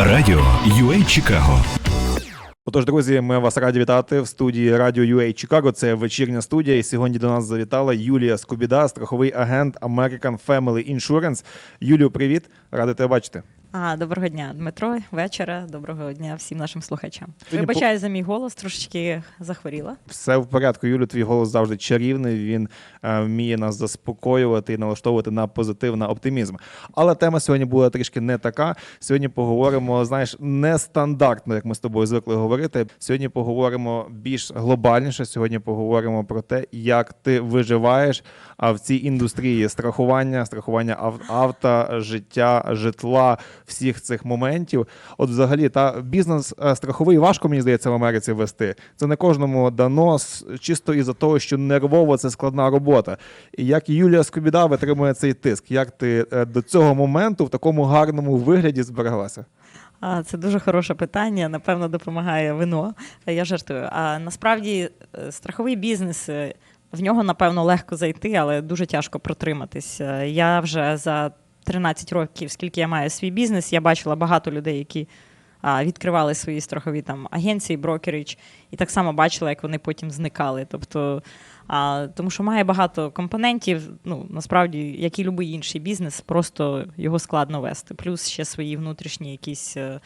Радіо UA Чикаго Отож, друзі, ми вас раді вітати в студії Радіо UA Чикаго. Це вечірня студія. І сьогодні до нас завітала Юлія Скубіда, страховий агент American Family Insurance. Юлію, привіт, радий тебе бачити. А, доброго дня, Дмитро. Вечора. Доброго дня всім нашим слухачам. Вибачаю за мій голос, трошечки захворіла. Все в порядку. Юлю, твій голос завжди чарівний. Він е, вміє нас заспокоювати і налаштовувати на позитив, на оптимізм. Але тема сьогодні буде трішки не така. Сьогодні поговоримо, знаєш, нестандартно, як ми з тобою звикли говорити. Сьогодні поговоримо більш глобальніше. Сьогодні поговоримо про те, як ти виживаєш а в цій індустрії страхування, страхування ав- авто, життя, житла, всіх цих моментів. От, взагалі, та бізнес е, страховий важко, мені здається, в Америці вести. Це не кожному дано чисто із-за того, що нервово це складна робота. І як Юлія Скобіда витримує цей тиск? Як ти е, до цього моменту в такому гарному вигляді збереглася? А, це дуже хороше питання. Напевно, допомагає вино. Я жартую. А насправді е, страховий бізнес. В нього, напевно, легко зайти, але дуже тяжко протриматись. Е, Я вже за 13 років, скільки я маю свій бізнес, я бачила багато людей, які відкривали свої страхові там агенції, брокеріч, і так само бачила, як вони потім зникали. Тобто, а, тому що має багато компонентів. Ну насправді, як і будь-який інший бізнес, просто його складно вести. Плюс ще свої внутрішні якісь е,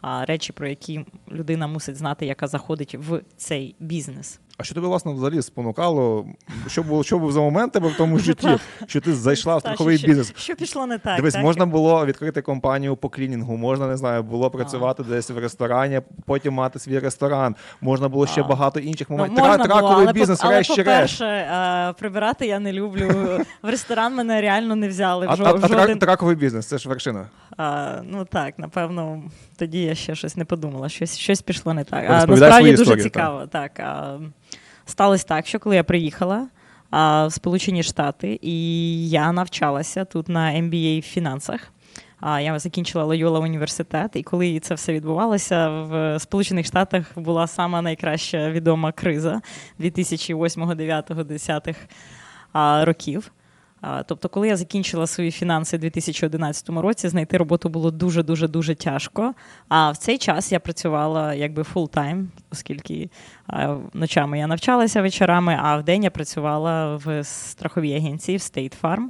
а, речі, про які людина мусить знати, яка заходить в цей бізнес. А що тебе власне взагалі спонукало? Що було що був за момент тебе в тому житті, що ти зайшла в страховий бізнес? Що пішло не так? Дивись, так? можна було відкрити компанію по клінінгу, можна не знаю, було працювати десь в ресторані, потім мати свій ресторан. Можна було ще А. багато інших Ну, моментів. можна Тра- було, Траковий але, бізнес, врешті решт. е, прибирати я не люблю. В ресторан мене реально не взяли. А, траковий бізнес це ж вершина. А, ну так, напевно, тоді я ще щось не подумала, щось, щось пішло не так. А, насправді дуже цікаво. Так. Сталося так, що коли я приїхала а, в Сполучені Штати, і я навчалася тут на MBA в фінансах. А я закінчила Лойола університет, і коли це все відбувалося, в Сполучених Штатах була сама найкраща відома криза 2008, 9, 10 а, років. Тобто, коли я закінчила свої фінанси у 2011 році, знайти роботу було дуже дуже дуже тяжко. А в цей час я працювала якби full-time, оскільки ночами я навчалася вечорами, а вдень я працювала в страховій агенції в State Farm.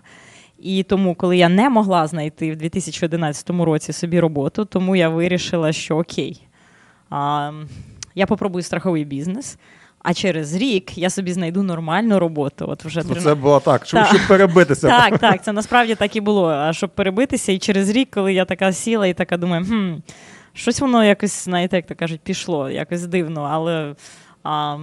І тому, коли я не могла знайти в 2011 році собі роботу, тому я вирішила, що окей, я попробую страховий бізнес. А через рік я собі знайду нормальну роботу. От вже Ну, 13 це було так, щоб, Так. щоб перебитися. так, так, це насправді так і було. А щоб перебитися, і через рік, коли я така сіла і така думаю, хм, щось воно якось, знаєте, як то кажуть, пішло, якось дивно, але. А,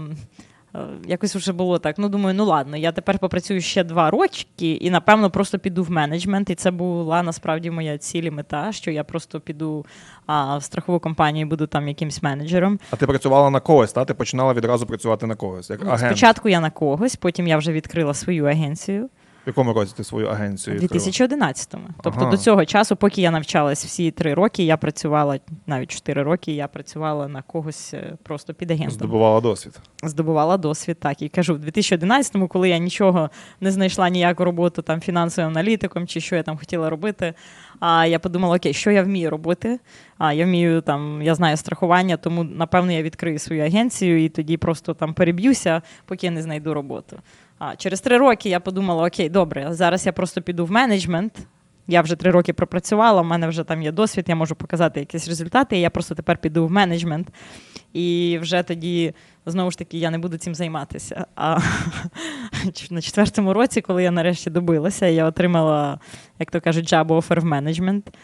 Якось вже було так. Ну, думаю, ну ладно, я тепер попрацюю ще два роки, і напевно просто піду в менеджмент. І це була насправді моя ціль і мета, що я просто піду а, в страхову компанію, і буду там якимсь менеджером. А ти працювала на когось, та? Ти починала відразу працювати на когось, як Ну, агент. Спочатку я на когось, потім я вже відкрила свою агенцію. В якому році ти свою агенцію У відкрила? 2011-му. Тобто Ага. до цього часу, поки я навчалась всі три роки, я працювала навіть чотири роки, я працювала на когось е, просто під агентом. Здобувала досвід. Здобувала досвід. Так і кажу, в 2011-му, коли я нічого не знайшла ніяку роботу там фінансовим аналітиком чи що я там хотіла робити. А я подумала, окей, що я вмію робити? А я вмію там, я знаю страхування, тому напевно я відкрию свою агенцію і тоді просто там переб'юся, поки я не знайду роботу. А через три роки я подумала: окей, добре, зараз я просто піду в менеджмент. Я вже три роки пропрацювала, в мене вже там є досвід, я можу показати якісь результати. і Я просто тепер піду в менеджмент. І вже тоді, знову ж таки, я не буду цим займатися. А на четвертому році, коли я нарешті добилася, я отримала, як то кажуть, job offer в менеджмент.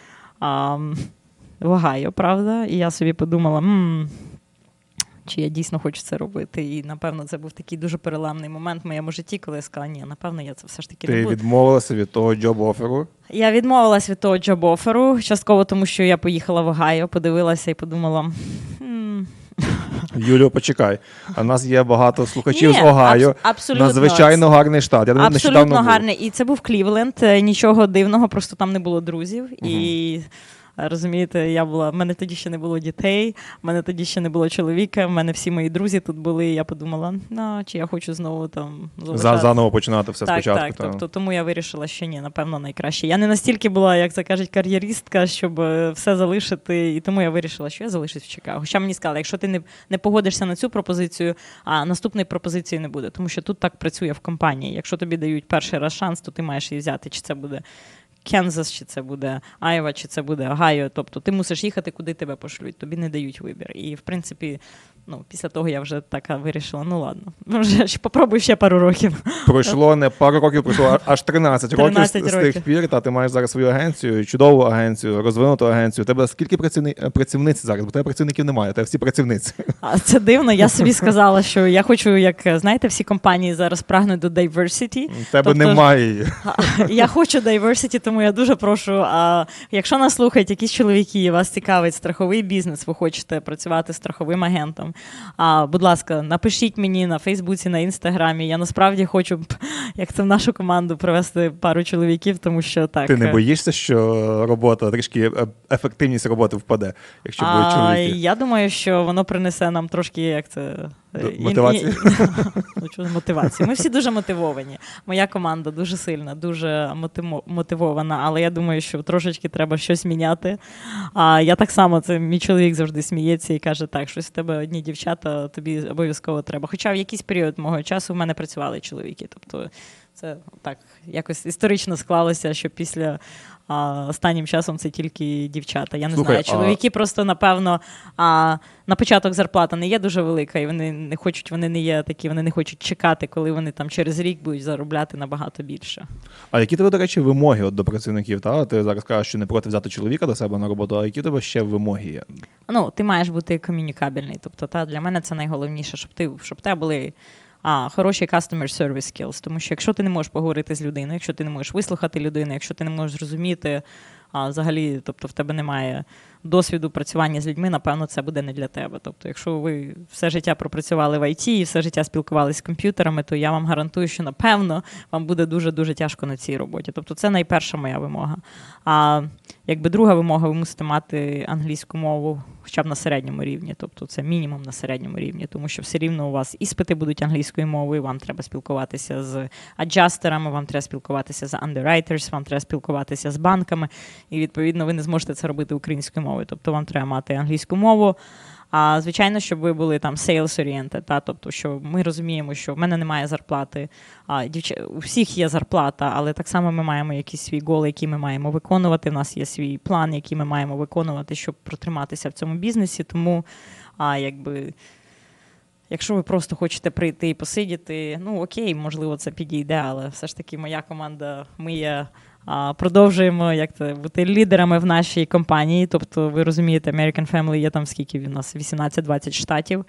В Огайо, правда? І я собі подумала, «М, чи я дійсно хочу це робити. І напевно це був такий дуже переламний момент в моєму житті, коли я сказала, ні, напевно, я це все ж таки не Ти буду. відмовилася від того джоб-оферу. Я відмовилась від того джоб-оферу, частково тому, що я поїхала в Огайо, подивилася і подумала. «Хм, Юлію, почекай. А нас є багато слухачів Ні, з Огайо. абс- абсолютно. Надзвичайно гарний штат. Я нещодавно Абсолютно був. гарний. І це був Клівленд. е, Нічого дивного, просто там не було друзів. І Розумієте, я була, в мене тоді ще не було дітей, в мене тоді ще не було чоловіка, в мене всі мої друзі тут були. І я подумала, ну чи я хочу знову там За, заново починати все так, спочатку. так. та. Тобто, тому я вирішила, що ні, напевно, найкраще. Я не настільки була, як це кажуть, кар'єристка, щоб е, все залишити, і тому я вирішила, що я залишусь в Чикаго. Хоча мені сказали, якщо ти не, не погодишся на цю пропозицію, а наступної пропозиції не буде, тому що тут так працює в компанії. Якщо тобі дають перший раз шанс, то ти маєш її взяти, чи це буде. Кензас, чи це буде Айва, чи це буде Огайо. Тобто ти мусиш їхати, куди тебе пошлють, тобі не дають вибір. І в принципі, ну, після того я вже така вирішила: ну ладно, вже ж попробуй ще пару років. Пройшло не пару років, пройшло аж 13 років 13 з, тих пір. Та ти маєш зараз свою агенцію, чудову агенцію, розвинуту агенцію. У тебе скільки працівни... е, працівниць зараз? Бо тебе працівників немає, тебе всі працівниці. А це дивно. Я собі сказала, що я хочу, як знаєте, всі компанії зараз прагнуть до diversity. Тебе Тобто- немає Я хочу diversity, тому я дуже прошу. А якщо нас слухають якісь чоловіки, і вас цікавить страховий бізнес, ви хочете працювати страховим агентом. А, будь ласка, напишіть мені на Фейсбуці, на інстаграмі. Я насправді хочу, б, як це в нашу команду, привести пару чоловіків, тому що так. Ти не е, боїшся, що робота трішки е, ефективність роботи впаде, якщо будуть чоловіки. я думаю, що воно принесе нам трошки як це. Е, і- Ну, чого мотивації. Ми всі дуже мотивовані. Моя команда дуже сильна, дуже мотивована, але я думаю, що трошечки треба щось міняти. А я так само, це мій чоловік завжди сміється і каже: так, щось в тебе одні дівчата, тобі обов'язково треба. Хоча в якийсь період мого часу в мене працювали чоловіки. Тобто це так якось історично склалося, що після. А останнім часом це тільки дівчата. Я не Слухай, знаю, а- чоловіки просто напевно а, на початок зарплата не є дуже велика, і вони не хочуть, вони не є такі, вони не хочуть чекати, коли вони там через рік будуть заробляти набагато більше. А які тебе, до речі, вимоги от до працівників? Та? Ти зараз кажеш, що не проти взяти чоловіка до себе на роботу, а які тебе ще вимоги є? Ну, ти маєш бути комунікабельний. Тобто, та для мене це найголовніше, щоб ти щоб тебе були. А, хороші customer service skills, тому що якщо ти не можеш поговорити з людиною, якщо ти не можеш вислухати людину, якщо ти не можеш зрозуміти, а взагалі, тобто в тебе немає досвіду працювання з людьми, напевно, це буде не для тебе. Тобто, якщо ви все життя пропрацювали в IT і все життя спілкувалися з комп'ютерами, то я вам гарантую, що напевно вам буде дуже дуже тяжко на цій роботі. Тобто, це найперша моя вимога. А якби друга вимога, ви мусите мати англійську мову хоча б на середньому рівні, тобто це мінімум на середньому рівні, тому що все рівно у вас іспити будуть англійською мовою, вам треба спілкуватися з аджастерами, вам треба спілкуватися з underwriters, вам треба спілкуватися з банками, і відповідно ви не зможете це робити українською мовою. Тобто вам треба мати англійську мову. А звичайно, щоб ви були там sales oriented, та тобто, що ми розуміємо, що в мене немає зарплати. А дівч... у всіх є зарплата, але так само ми маємо якийсь свій гол, який ми маємо виконувати. У нас є свій план, який ми маємо виконувати, щоб протриматися в цьому бізнесі. Тому, а якби. Якщо ви просто хочете прийти і посидіти, ну окей, можливо, це підійде, але все ж таки моя команда, ми є, продовжуємо як це, бути лідерами в нашій компанії. Тобто, ви розумієте, American Family є там скільки в нас 18-20 штатів.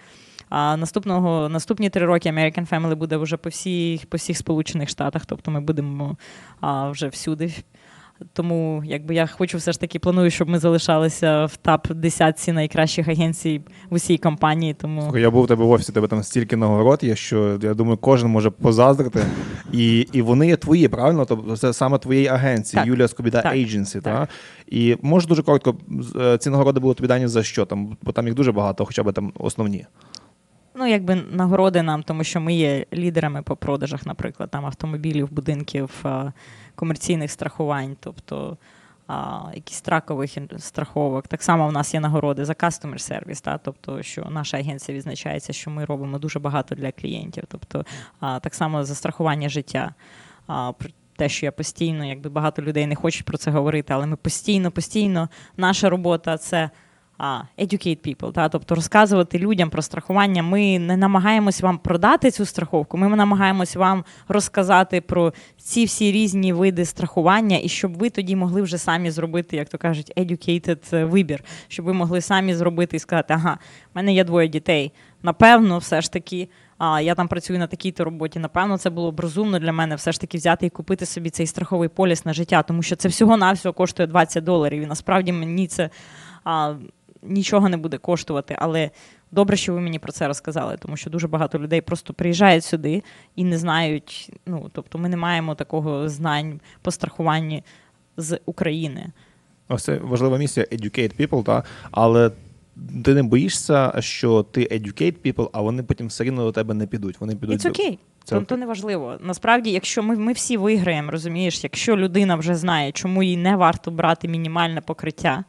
А наступного наступні три роки American Family буде вже по всіх по всіх Сполучених Штатах, тобто ми будемо а, вже всюди. Тому якби я хочу все ж таки планую, щоб ми залишалися в тап десятці найкращих агенцій в усій компанії. Тому Слухай, я був у тебе в офісі, тебе там стільки нагород є, що я думаю, кожен може позаздрити. І, і вони є твої, правильно? Тобто це саме твоєї агенції, Так. Юлія Скобіда Так. Agency, Так. та? І може дуже коротко, е, ці нагороди були тобі дані за що там, бо там їх дуже багато, хоча б там основні. Ну, якби нагороди нам, тому що ми є лідерами по продажах, наприклад, там автомобілів, будинків, комерційних страхувань, тобто якісь тракових страховок. Так само в нас є нагороди за service, та, тобто, що наша агенція відзначається, що ми робимо дуже багато для клієнтів. Тобто, так само за страхування життя. А, те, що я постійно, якби багато людей не хочуть про це говорити, але ми постійно, постійно, наша робота це а, educate people, та, тобто розказувати людям про страхування. Ми не намагаємось вам продати цю страховку, ми намагаємось вам розказати про ці всі різні види страхування, і щоб ви тоді могли вже самі зробити, як то кажуть, educated е, вибір, щоб ви могли самі зробити і сказати, ага, в мене є двоє дітей. Напевно, все ж таки. А я там працюю на такій-то роботі. Напевно, це було б розумно для мене все ж таки взяти і купити собі цей страховий поліс на життя, тому що це всього-навсього коштує 20 доларів. І насправді мені це а, нічого не буде коштувати. Але добре, що ви мені про це розказали, тому що дуже багато людей просто приїжджають сюди і не знають. Ну тобто, ми не маємо такого знань по страхуванні з України. Ось це важлива місія educate people, та? але ти не боїшся, що ти educate people, а вони потім все рівно до тебе не підуть. Вони підуть It's окей. Це То, не важливо. Насправді, якщо ми, ми всі виграємо, розумієш, якщо людина вже знає, чому їй не варто брати мінімальне покриття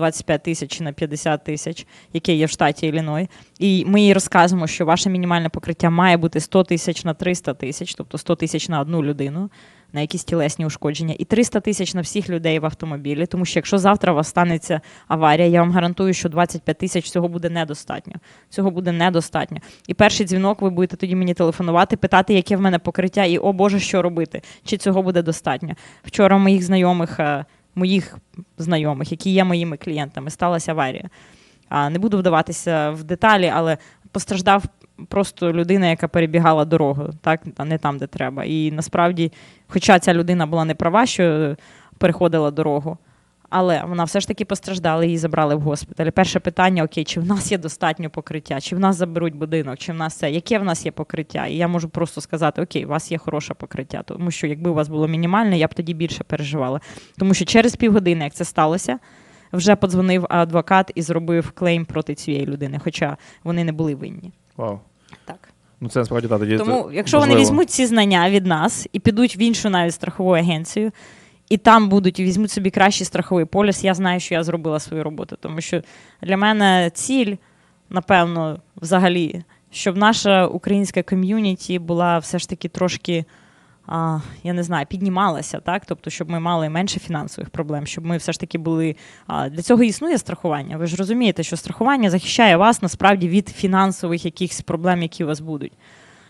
25 тисяч на 50 тисяч, яке є в штаті Ілліной, і ми їй розказуємо, що ваше мінімальне покриття має бути 100 тисяч на 300 тисяч, тобто 100 тисяч на одну людину. На якісь тілесні ушкодження, і 300 тисяч на всіх людей в автомобілі. Тому що якщо завтра у вас станеться аварія, я вам гарантую, що 25 тисяч цього буде недостатньо. Цього буде недостатньо. І перший дзвінок ви будете тоді мені телефонувати, питати, яке в мене покриття, і о Боже, що робити? Чи цього буде достатньо? Вчора моїх знайомих, е, моїх знайомих, які є моїми клієнтами, сталася аварія. Не буду вдаватися в деталі, але постраждав просто людина, яка перебігала дорогу, так, а не там, де треба. І насправді, хоча ця людина була не права, що переходила дорогу, але вона все ж таки постраждала, її забрали в госпіталь. Перше питання: окей, чи в нас є достатньо покриття, чи в нас заберуть будинок, чи в нас це, яке в нас є покриття? І я можу просто сказати: Окей, у вас є хороше покриття. Тому що якби у вас було мінімальне, я б тоді більше переживала. Тому що через півгодини, як це сталося, вже подзвонив адвокат і зробив клейм проти цієї людини, хоча вони не були винні. Вау. Так. Ну це насправді так. Тоді Тому, якщо вони візьмуть ці знання від нас і підуть в іншу навіть страхову агенцію, і там будуть візьмуть собі кращий страховий поліс, я знаю, що я зробила свою роботу. Тому що для мене ціль, напевно, взагалі, щоб наша українська ком'юніті була все ж таки трошки. А, я не знаю, піднімалася, так? Тобто, щоб ми мали менше фінансових проблем, щоб ми все ж таки були. А, для цього існує страхування. Ви ж розумієте, що страхування захищає вас насправді від фінансових якихось проблем, які у вас будуть.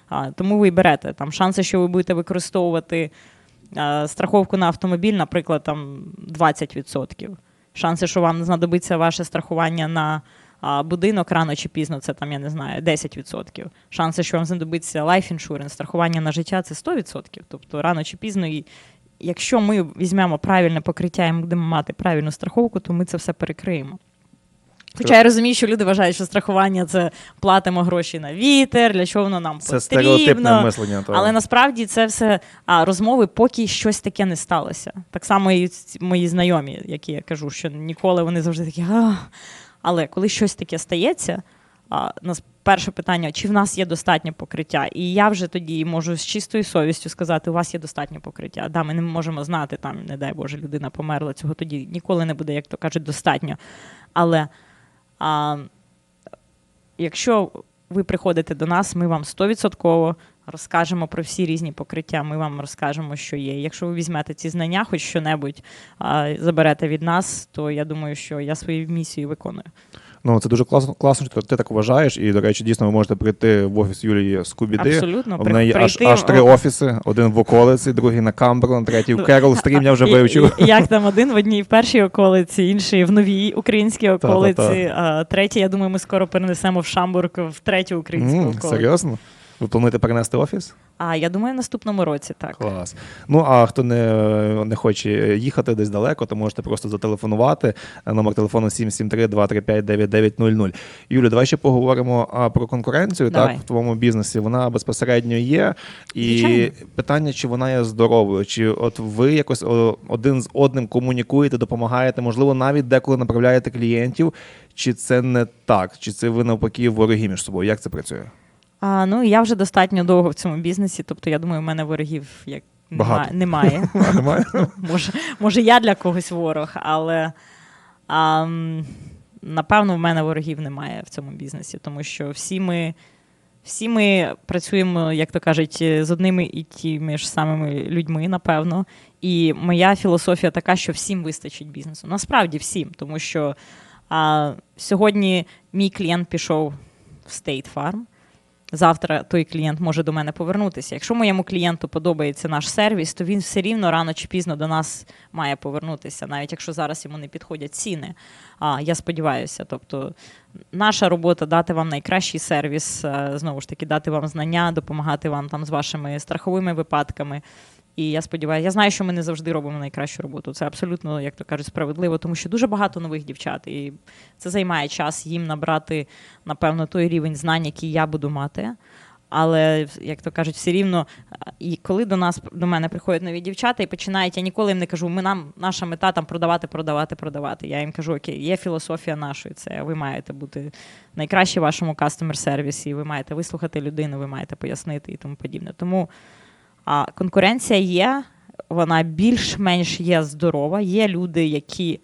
А, тому ви берете там шанси, що ви будете використовувати страховку на автомобіль, наприклад, там 20%. Шанси, що вам знадобиться ваше страхування на будинок рано чи пізно, це там, я не знаю, 10%. Шанси, що вам знадобиться life insurance, страхування на життя, це 100%. Тобто рано чи пізно, і якщо ми візьмемо правильне покриття і будемо мати правильну страховку, то ми це все перекриємо. Хоча я розумію, що люди вважають, що страхування це платимо гроші на вітер, для чого воно нам Це потрібно. стереотипне мислення. То... Але насправді це все а, розмови, поки щось таке не сталося. Так само і мої знайомі, які я кажу, що ніколи вони завжди такі. А. Але коли щось таке стається, а, нас перше питання: чи в нас є достатньо покриття? І я вже тоді можу з чистою совістю сказати, у вас є достатньо покриття. Да, ми не можемо знати, там, не дай Боже, людина померла, цього тоді ніколи не буде, як то кажуть, достатньо. Але а, якщо ви приходите до нас, ми вам 100% розкажемо про всі різні покриття. Ми вам розкажемо, що є. Якщо ви візьмете ці знання, хоч що-небудь заберете від нас, то я думаю, що я свою місію виконую. Ну це дуже класно, класно, що ти так вважаєш. І, до речі, дійсно ви можете прийти в офіс Юлії Скубіди. Абсолютно У неї аж, прийти- аж три офіси: один в околиці, другий на Камберленд, третій в Керол Стрім, я вже вивчив. Як там один в одній в першій околиці, інший в новій українській околиці, а третій, я думаю, ми скоро перенесемо в Шамбург в третю українську околицю. Серйозно? Ви плануєте перенести офіс? А я думаю, в наступному році так. Клас. Ну а хто не, не хоче їхати десь далеко, то можете просто зателефонувати. Номер телефону 773-235-9900. Юлю, давай ще поговоримо про конкуренцію Давай. так, в твоєму бізнесі. Вона безпосередньо є. І Звичайно. питання, чи вона є здоровою, чи от ви якось один з одним комунікуєте, допомагаєте, можливо, навіть деколи направляєте клієнтів, чи це не так, чи це ви навпаки вороги між собою? Як це працює? А, ну я вже достатньо довго в цьому бізнесі, тобто я думаю, в мене ворогів як Багато. немає. немає. А, Немає? може, може, я для когось ворог, але а, напевно в мене ворогів немає в цьому бізнесі, тому що всі ми, всі ми працюємо, як то кажуть, з одними і тими ж самими людьми, напевно. І моя філософія така, що всім вистачить бізнесу. Насправді всім, тому що а, сьогодні мій клієнт пішов в State Farm. Завтра той клієнт може до мене повернутися. Якщо моєму клієнту подобається наш сервіс, то він все рівно рано чи пізно до нас має повернутися, навіть якщо зараз йому не підходять ціни. А я сподіваюся, тобто наша робота дати вам найкращий сервіс, е, знову ж таки, дати вам знання, допомагати вам там з вашими страховими випадками. І я сподіваюся, я знаю, що ми не завжди робимо найкращу роботу. Це абсолютно, як то кажуть, справедливо, тому що дуже багато нових дівчат, і це займає час їм набрати, напевно, той рівень знань, який я буду мати. Але, як то кажуть, все рівно, і коли до нас до мене приходять нові дівчата і починають, я ніколи їм не кажу, ми нам наша мета там продавати, продавати, продавати. Я їм кажу, окей, є філософія нашої. Це ви маєте бути найкращі в вашому кастомер сервісі, ви маєте вислухати людину, ви маєте пояснити і тому подібне. Тому а, конкуренція є, вона більш-менш є здорова. Є люди, які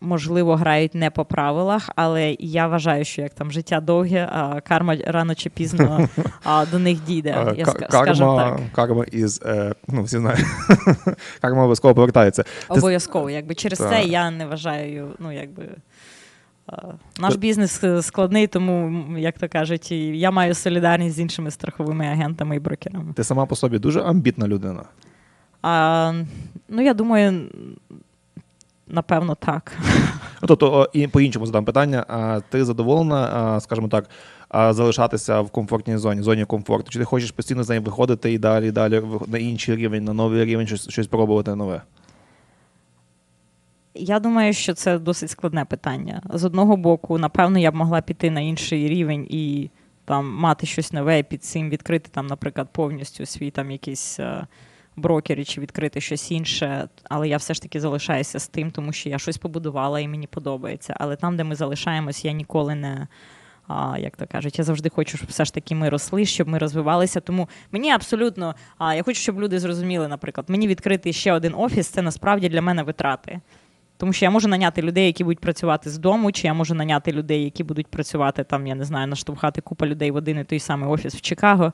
можливо, грають не по правилах, але я вважаю, що як там життя довге, а карма рано чи пізно а, до них дійде. Я ка- карма, так. карма із, е, ну, всі знають, карма обов'язково повертається. Обов'язково. Якби через це я не вважаю, ну якби. А, Наш бізнес е, складний, тому, як то кажуть, я маю солідарність з іншими страховими агентами і брокерами. Ти сама по собі дуже амбітна людина. А, ну, я думаю, напевно, так. Ну, тобто, і по-іншому задам питання. А ти задоволена, скажімо так, залишатися в комфортній зоні, зоні комфорту? Чи ти хочеш постійно з неї виходити і далі, і далі на інший рівень, на новий рівень, щось, щось пробувати нове? Я думаю, що це досить складне питання. З одного боку, напевно, я б могла піти на інший рівень і там мати щось нове під цим відкрити там, наприклад, повністю свій там якийсь е, брокер чи відкрити щось інше. Але я все ж таки залишаюся з тим, тому що я щось побудувала і мені подобається. Але там, де ми залишаємось, я ніколи не. А, як то кажуть, я завжди хочу, щоб все ж таки ми росли, щоб ми розвивалися. Тому мені абсолютно, а, я хочу, щоб люди зрозуміли, наприклад, мені відкрити ще один офіс це насправді для мене витрати. Тому що я можу наняти людей, які будуть працювати з дому, чи я можу наняти людей, які будуть працювати там, я не знаю, наштовхати купа людей в один і той самий офіс в Чикаго.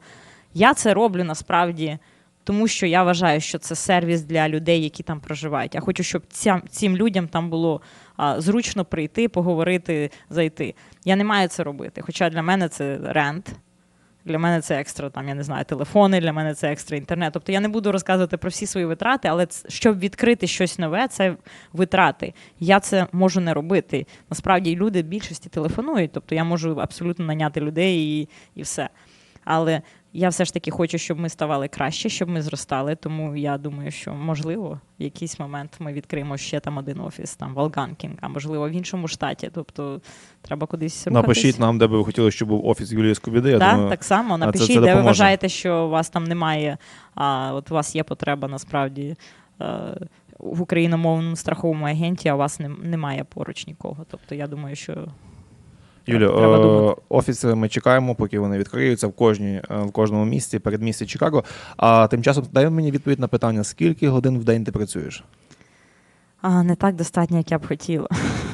Я це роблю насправді, тому що я вважаю, що це сервіс для людей, які там проживають. Я хочу, щоб ця, цим людям там було а, зручно прийти, поговорити, зайти. Я не маю це робити. Хоча для мене це рент. Для мене це екстра, там, я не знаю, телефони, для мене це екстра інтернет. Тобто я не буду розказувати про всі свої витрати, але щоб відкрити щось нове, це витрати. Я це можу не робити. Насправді люди більшості телефонують, тобто я можу абсолютно наняти людей і, і все. Але я все ж таки хочу, щоб ми ставали краще, щоб ми зростали. Тому я думаю, що можливо, в якийсь момент ми відкриємо ще там один офіс, там Волганкінг, а можливо в іншому штаті. Тобто треба кудись рухатись. Напишіть нам, де би ви хотіли, щоб був офіс Юлії Скобіди. Я Так, думаю, так само. а це- Напишіть, це де ви вважаєте, що у вас там немає, а от у вас є потреба насправді е, в україномовному страховому агенті, а у вас немає поруч нікого. Тобто я думаю, що Юлю, е, офіси ми чекаємо, поки вони відкриються в кожній е, в кожному місті, передмісті Чикаго. А тим часом дай мені відповідь на питання: скільки годин в день ти працюєш? а, не так достатньо, як я б хотіла.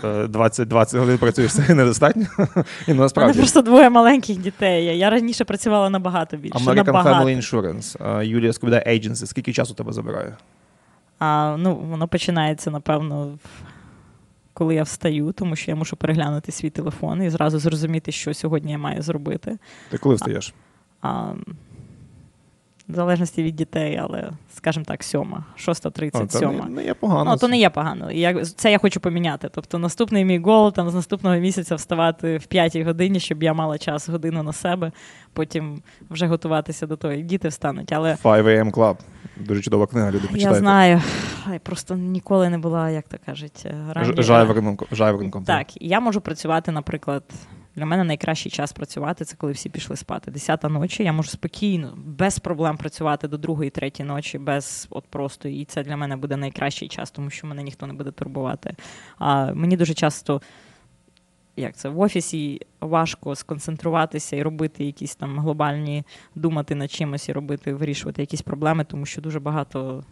Е, 20, 20 годин працюєш це недостатньо. І ну, насправді. просто двоє маленьких дітей. Я- раніше працювала набагато більше. American набагато. Family Insurance, е, Юлія Скобіда Agency. Скільки часу тебе забирає? А, ну, воно починається, напевно, в- коли я встаю, тому що я мушу переглянути свій телефон і зразу зрозуміти, що сьогодні я маю зробити. Ти коли встаєш? А, в залежності від дітей, але, скажімо так, сьома, шоста тридцять, сьома. не, не є погано. Ну, то не є погано. Я, це я хочу поміняти. Тобто наступний мій гол там з наступного місяця вставати в п'ятій годині, щоб я мала час годину на себе, потім вже готуватися до того, як діти встануть. Але 5 AM Club. Дуже чудова книга, люди почитайте. я знаю, я просто ніколи не була, як то кажуть, ранньою. Жайворонком. Так, я можу працювати, наприклад. Для мене найкращий час працювати це коли всі пішли спати. Десята ночі. Я можу спокійно, без проблем працювати до другої, третьої ночі, без от просто. І це для мене буде найкращий час, тому що мене ніхто не буде турбувати. А мені дуже часто. Як це в офісі важко сконцентруватися і робити якісь там глобальні, думати над чимось і робити, вирішувати якісь проблеми, тому що дуже багато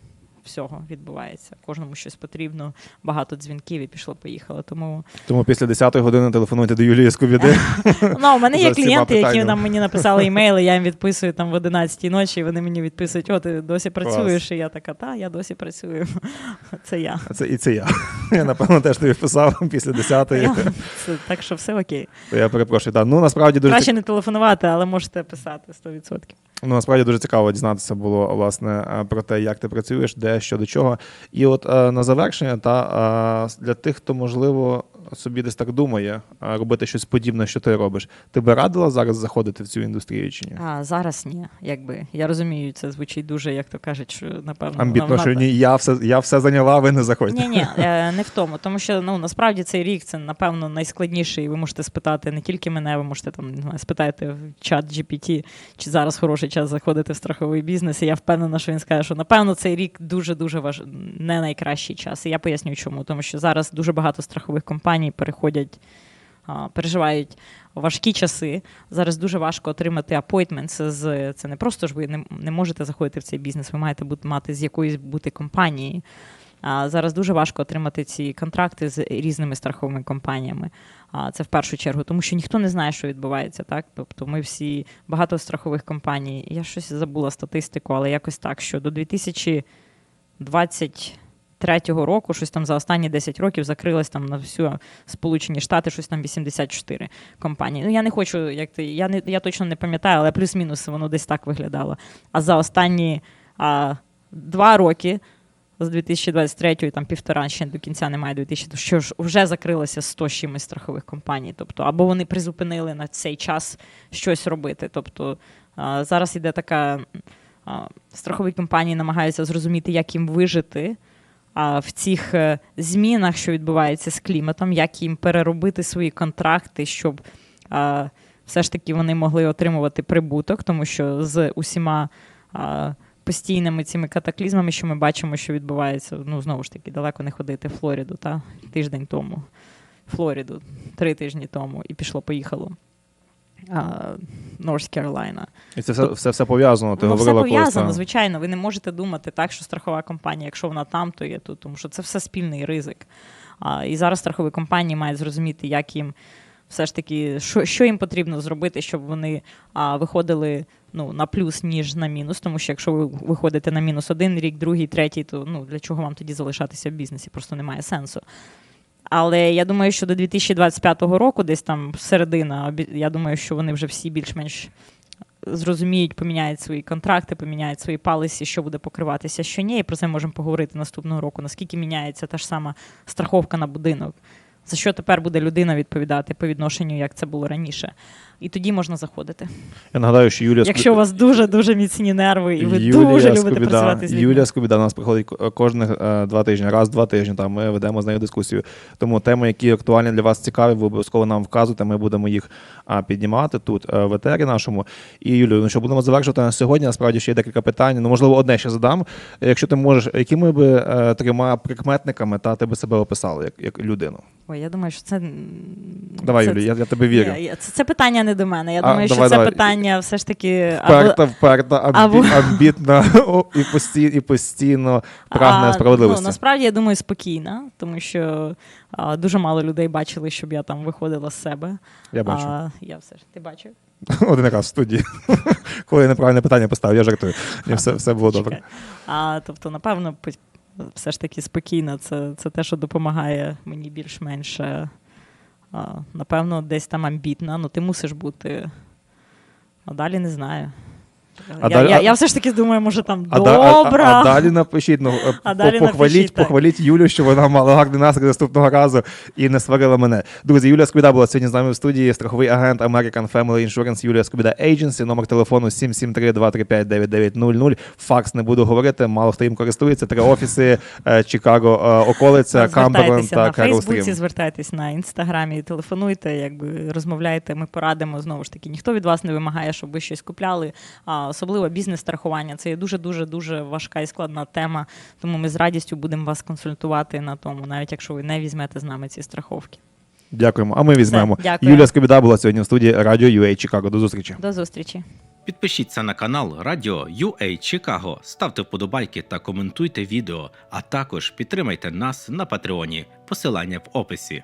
всього відбувається. Кожному щось потрібно, багато дзвінків і пішло-поїхало. Тому Тому після 10-ї години телефонуйте до Юлії Скобіди. Ну, у мене є клієнти, які нам мені написали імейли, я їм відписую там в 11 ночі, і вони мені відписують: о, ти досі працюєш? І я така, та, я досі працюю. Це я. Це і це я. Я напевно теж тобі писав після 10-ї. так що все окей. Я перепрошую. Так, ну насправді дуже Краще не телефонувати, але можете писати 100%. Ну, насправді дуже цікаво дізнатися було власне е, про те, як ти працюєш, де, що до чого. І от е, на завершення, та е, для тих, хто можливо собі десь так думає робити щось подібне, що ти робиш, ти би радила зараз заходити в цю індустрію чи ні? А зараз ні, якби я розумію, це звучить дуже, як то кажуть, що напевно Амбітно, вона- що ні, я все, я все зайняла, ви не заходьте. Ні, ні, не в тому. Тому що ну насправді цей рік це напевно найскладніший. Ви можете спитати не тільки мене, ви можете там спитати в чат GPT, чи зараз хороший час заходити в страховий бізнес. І я впевнена, що він скаже, що напевно цей рік дуже дуже важ... не найкращий час. І я поясню, чому. Тому що зараз дуже багато страхових компаній переходять. Переживають важкі часи. Зараз дуже важко отримати з це не просто ж ви не, не можете заходити в цей бізнес. Ви маєте бути мати з якоїсь бути компанії. А зараз дуже важко отримати ці контракти з різними страховими компаніями. А це в першу чергу, тому що ніхто не знає, що відбувається. Так, тобто ми всі багато страхових компаній. Я щось забула статистику, але якось так, що до 2023 року, щось там за останні 10 років закрилось там на всю Сполучені Штати, щось там 84 компанії. Ну я не хочу, як ти я не я точно не пам'ятаю, але плюс-мінус воно десь так виглядало. А за останні а, два роки з 2023 і там півтора ще до кінця немає 2000, що ж вже закрилося 100 з чимось страхових компаній. Тобто, або вони призупинили на цей час щось робити. Тобто зараз іде така страхові компанії намагаються зрозуміти, як їм вижити. В цих е, змінах, що відбувається з кліматом, як їм переробити свої контракти, щоб все ж таки вони могли отримувати прибуток, тому що з усіма постійними цими катаклізмами, що ми бачимо, що відбувається, ну знову ж таки, далеко не ходити в Флориду, та тиждень тому, Флориду, три тижні тому, і пішло-поїхало. Норс Carolina. І це все, все, все пов'язано. Ти все говорила колись. пов'язано, та. звичайно. Ви не можете думати так, що страхова компанія, якщо вона там, то є тут, тому що це все спільний ризик. А, і зараз страхові компанії мають зрозуміти, як їм все ж таки, що, що їм потрібно зробити, щоб вони а, виходили ну, на плюс, ніж на мінус. Тому що якщо ви виходите на мінус один рік, другий, третій, то ну, для чого вам тоді залишатися в бізнесі? Просто немає сенсу. Але я думаю, що до 2025 року, десь там середина, я думаю, що вони вже всі більш-менш зрозуміють, поміняють свої контракти, поміняють свої палиці, що буде покриватися, що ні. І про це можемо поговорити наступного року. Наскільки міняється та ж сама страховка на будинок? За що тепер буде людина відповідати по відношенню, як це було раніше? І тоді можна заходити. Я нагадаю, що Юлія Якщо у вас дуже дуже міцні нерви, і ви Юлія дуже любите Скобіда, працювати з людьми. Юлія Скобіда до нас приходить ко- кожних е, два тижні, раз два тижні. Там ми ведемо з нею дискусію. Тому теми, які актуальні для вас цікаві, ви обов'язково нам вказуєте. Ми будемо їх а, піднімати тут е, в етері нашому. І Юлію, ну що будемо завершувати на сьогодні. Насправді ще є декілька питань. Ну можливо, одне ще задам. Якщо ти можеш, якими би е, трьома прикметниками та ти би себе описала як, як людину? Ой, я думаю, що це Давай, це, Юлія, я, я тебе вірю. Це, це питання не до мене. Я А, думаю, давай, що це питання все ж таки або, Вперта, вперта, амбі, або- амбітна і постійно, і постійно прагне А, справедливості. Ну, насправді я думаю, спокійна, тому що а, дуже мало людей бачили, щоб я там виходила з себе. Я бачу. А, я все ж ти бачив? Один раз в студії. Коли я неправильне питання поставив, я жартую. І все, все було добре. А, тобто, напевно, все ж таки спокійна. Це, це те, що допомагає мені більш-менш. Напевно, десь там амбітна, ну ти мусиш бути. А далі не знаю. А я, далі- я, я все ж таки думаю, може там А, да- а- а, а далі напишіть, ну, А далі похваліть, напишіть, похваліть Юлю, що вона мала гарний настрій наступного разу і не сварила мене. Друзі, Юлія Скобіда була сьогодні з нами в студії. Страховий агент American Family Insurance Юлія Скобіда Agency. Номер телефону 773-235-9900. Факс не буду говорити, мало хто їм користується. Три офіси, е, Чикаго, е, околиця, Камберленд та Керол Фейсбуці, Стрім. звертайтесь на інстаграмі, телефонуйте, якби розмовляйте. Ми порадимо знову ж таки. Ніхто від вас не вимагає, щоб ви щось купляли. А особливо бізнес-страхування. Це є дуже дуже дуже важка і складна тема. Тому ми з радістю будемо вас консультувати на тому, навіть якщо ви не візьмете з нами ці страховки. Дякуємо. А ми візьмемо. дякую. Юлія Скобіда була сьогодні в студії Радіо UA Чикаго. До зустрічі. До зустрічі. Підпишіться на канал Радіо UA Чикаго, ставте вподобайки та коментуйте відео, а також підтримайте нас на Патреоні. Посилання в описі.